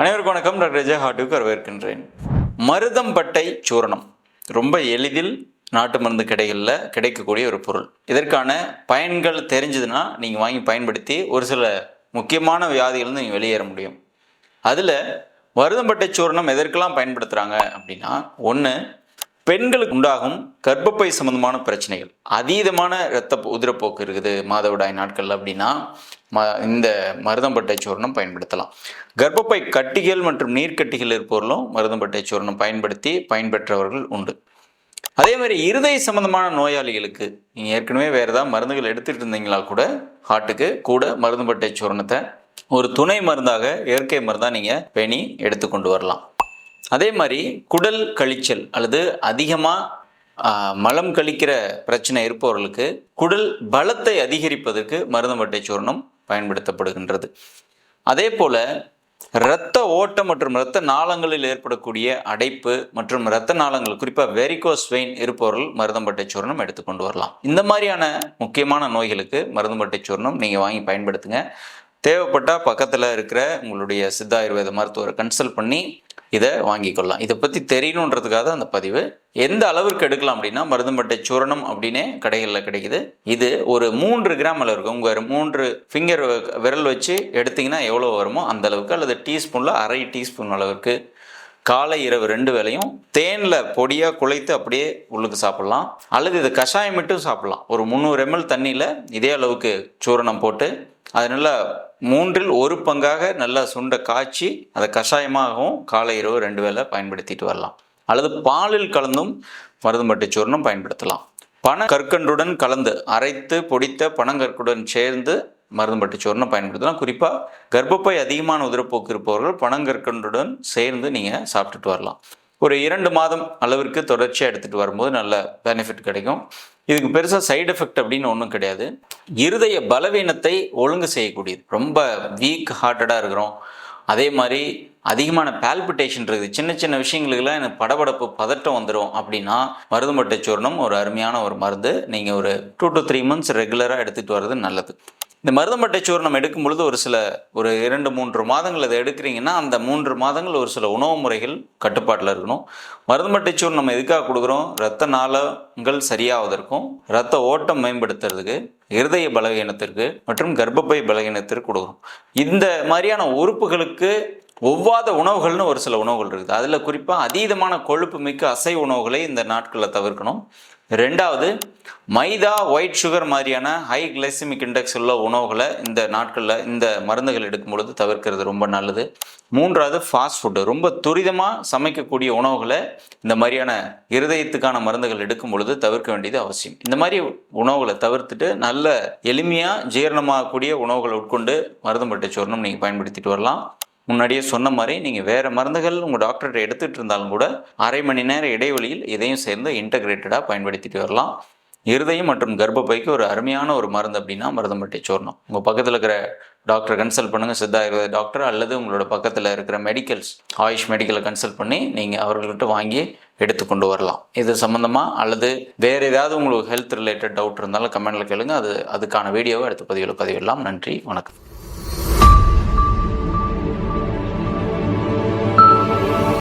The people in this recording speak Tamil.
அனைவருக்கும் வணக்கம். டாக்டர் விஜய் ஹாட்டுக்கு வரவேற்கின்றேன். மருதம்பட்டை சூரணம். ரொம்ப எளிதில் நாட்டு மருந்து கடைகளில் கிடைக்கக்கூடிய ஒரு பொருள். இதற்கான பயன்கள் தெரிஞ்சதுன்னா நீங்கள் வாங்கி பயன்படுத்தி ஒரு சில முக்கியமான வியாதிகள் நீங்கள் வெளியேற முடியும். அதில் மருதம்பட்டை சூரணம் எதற்கெல்லாம் பயன்படுத்துகிறாங்க அப்படின்னா ஒன்று பெண்களுக்கு உண்டாகும் கர்ப்பப்பை சம்பந்தமான பிரச்சனைகள். அதீதமான இரத்த உதிரப்போக்கு இருக்குது. மாதவிடாய் நாட்கள் அப்படின்னா ம இந்த மருதம்பட்டை சூர்ணம் பயன்படுத்தலாம். கர்ப்பப்பை கட்டிகள் மற்றும் நீர்க்கட்டிகள் இருப்பவர்களும் மருதம்பட்டை சூர்ணம் பயன்படுத்தி பயன்பெற்றவர்கள் உண்டு. அதே மாதிரி இருதய சம்பந்தமான நோயாளிகளுக்கு நீங்கள் ஏற்கனவே வேறு ஏதாவது மருந்துகள் எடுத்துகிட்டு இருந்தீங்களா கூட ஹார்ட்டுக்கு கூட மருதம்பட்டை சூர்ணத்தை ஒரு துணை மருந்தாக இயற்கை மருந்தாக நீங்கள் பேணி எடுத்துக்கொண்டு வரலாம். அதே மாதிரி குடல் கழிச்சல் அல்லது அதிகமாக மலம் கழிக்கிற பிரச்சனை இருப்பவர்களுக்கு குடல் பலத்தை அதிகரிப்பதற்கு மருதம்பட்டை சூர்ணம் பயன்படுத்தப்படுகின்றது. அதே போல் இரத்த ஓட்டம் மற்றும் இரத்த நாளங்களில் ஏற்படக்கூடிய அடைப்பு மற்றும் இரத்த நாளங்கள் குறிப்பாக வெரிகோஸ் வெயின் இருப்பவர்கள் மருதம்பட்டை சூர்ணம் எடுத்துக்கொண்டு வரலாம். இந்த மாதிரியான முக்கியமான நோய்களுக்கு மருதம்பட்டை சூர்ணம் நீங்கள் வாங்கி பயன்படுத்துங்க. தேவைப்பட்டால் பக்கத்தில் இருக்கிற உங்களுடைய சித்த ஆயுர்வேத மருத்துவரை கன்சல்ட் பண்ணி இதை வாங்கிக்கொள்ளலாம். இதை பற்றி தெரியணுன்றதுக்காக தான் அந்த பதிவு. எந்த அளவிற்கு எடுக்கலாம் அப்படின்னா மருதம்பட்டை சூரணம் அப்படின்னே கடைகளில் கிடைக்குது. இது ஒரு மூன்று கிராம் அளவு இருக்கும். உங்கள் மூன்று ஃபிங்கர் விரல் வச்சு எடுத்தீங்கன்னா எவ்வளோ வருமோ அந்த அளவுக்கு அல்லது டீஸ்பூனில் அரை டீஸ்பூன் அளவுக்கு காலை இரவு ரெண்டு வேளையும் தேனில் பொடியாக குழைத்து அப்படியே உள்ளுக்கு சாப்பிட்லாம். அல்லது இது கஷாயம் மட்டும் சாப்பிட்லாம். ஒரு முந்நூறு எம்எல் தண்ணியில் இதே அளவுக்கு சூரணம் போட்டு அது நல்லா மூன்றில் ஒரு பங்காக நல்லா சுண்டை காய்ச்சி அதை கஷாயமாகவும் காலை இரவு ரெண்டு வேளை பயன்படுத்திட்டு வரலாம். அல்லது பாலில் கலந்தும் மருதும்பட்டை சூர்ணம் பயன்படுத்தலாம். பன கற்கண்டுடன் கலந்து அரைத்து பொடித்த பனங்கற்குடன் சேர்ந்து மருந்தும்பட்டு சோறுனா பயன்படுத்தலாம். குறிப்பாக கர்ப்பப்பை அதிகமான உதிரப்போக்கு இருப்பவர்கள் பனங்கற்கண்டுடன் சேர்ந்து நீங்கள் சாப்பிட்டுட்டு வரலாம். ஒரு இரண்டு மாதம் அளவிற்கு தொடர்ச்சியாக எடுத்துகிட்டு வரும்போது நல்ல பெனிஃபிட் கிடைக்கும். இதுக்கு பெருசாக சைடு எஃபெக்ட் அப்படின்னு ஒன்றும் கிடையாது. இருதய பலவீனத்தை ஒழுங்கு செய்யக்கூடியது. ரொம்ப வீக் ஹார்ட்டடாக இருக்கிறோம். அதே மாதிரி அதிகமான பால்பிட்டேஷன் இருக்குது. சின்ன சின்ன விஷயங்களுக்கெல்லாம் எனக்கு படபடப்பு பதட்டம் வந்துடும் அப்படின்னா மருதும்பட்டை சூர்ணம் ஒரு அருமையான ஒரு மருந்து. நீங்கள் ஒரு டூ டு த்ரீ மந்த்ஸ் ரெகுலராக எடுத்துகிட்டு வர்றது நல்லது. இந்த மருதம்பட்டை நம்ம எடுக்கும் பொழுது ஒரு சில ஒரு இரண்டு மூன்று மாதங்கள் அதை எடுக்கிறீங்கன்னா அந்த மூன்று மாதங்கள் ஒரு சில உணவு முறைகள் கட்டுப்பாட்டில் இருக்கணும். மருதம்பட்டை நம்ம எதுக்காக கொடுக்குறோம்? ரத்த நாளங்கள் சரியாவதற்கும் ரத்த ஓட்டம் மேம்படுத்துறதுக்கு இருதய பலவீனத்திற்கு மற்றும் கர்ப்பப்பை பலவீனத்திற்கு கொடுக்குறோம். இந்த மாதிரியான உறுப்புகளுக்கு ஒவ்வாத உணவுகள்னு ஒரு சில உணவுகள் இருக்குது. அதில் குறிப்பாக அதீதமான கொழுப்பு மிக்க அசை உணவுகளை இந்த நாட்களில் தவிர்க்கணும். ரெண்டாவது மைதா ஒயிட் சுகர் மாதிரியான ஹை கிளைசிமிக் இண்டெக்ஸ் உள்ள உணவுகளை இந்த நாட்களில் இந்த மருந்துகள் எடுக்கும் பொழுது தவிர்க்கிறது ரொம்ப நல்லது. மூன்றாவது ஃபாஸ்ட் ஃபுட்டு ரொம்ப துரிதமாக சமைக்கக்கூடிய உணவுகளை இந்த மாதிரியான இருதயத்துக்கான மருந்துகள் எடுக்கும் பொழுது தவிர்க்க வேண்டியது அவசியம். இந்த மாதிரி உணவுகளை தவிர்த்துட்டு நல்ல எளிமையாக ஜீரணமாகக்கூடிய உணவுகளை உட்கொண்டு மருந்தும்பட்டை சோர்ணம் நீங்கள் பயன்படுத்திட்டு வரலாம். முன்னாடியே சொன்ன மாதிரி நீங்கள் வேறு மருந்துகள் உங்கள் டாக்டர்கிட்ட எடுத்துகிட்டு இருந்தாலும் கூட அரை மணி நேர இடைவெளியில் இதையும் சேர்ந்து இன்டகிரேட்டடாக பயன்படுத்திட்டு வரலாம். இருதயம் மற்றும் கர்ப்பப்பைக்கு ஒரு அருமையான ஒரு மருந்து அப்படின்னா மருதம்பட்டை சோர்ணம். உங்கள் பக்கத்தில் இருக்கிற டாக்டரை கன்சல்ட் பண்ணுங்கள் சித்தா ஆயுர்வேத டாக்டர் அல்லது உங்களோட பக்கத்தில் இருக்கிற மெடிக்கல்ஸ் ஆயுஷ் மெடிக்கலை கன்சல்ட் பண்ணி நீங்கள் அவர்கள்ட்ட வாங்கி எடுத்து கொண்டு வரலாம். இது சம்மந்தமாக அல்லது வேறு ஏதாவது உங்களுக்கு ஹெல்த் ரிலேட்டட் டவுட் இருந்தாலும் கமெண்டில் கேளுங்க. அது அதுக்கான வீடியோவை அடுத்த பதிவில் பதிவிடலாம். நன்றி. வணக்கம்.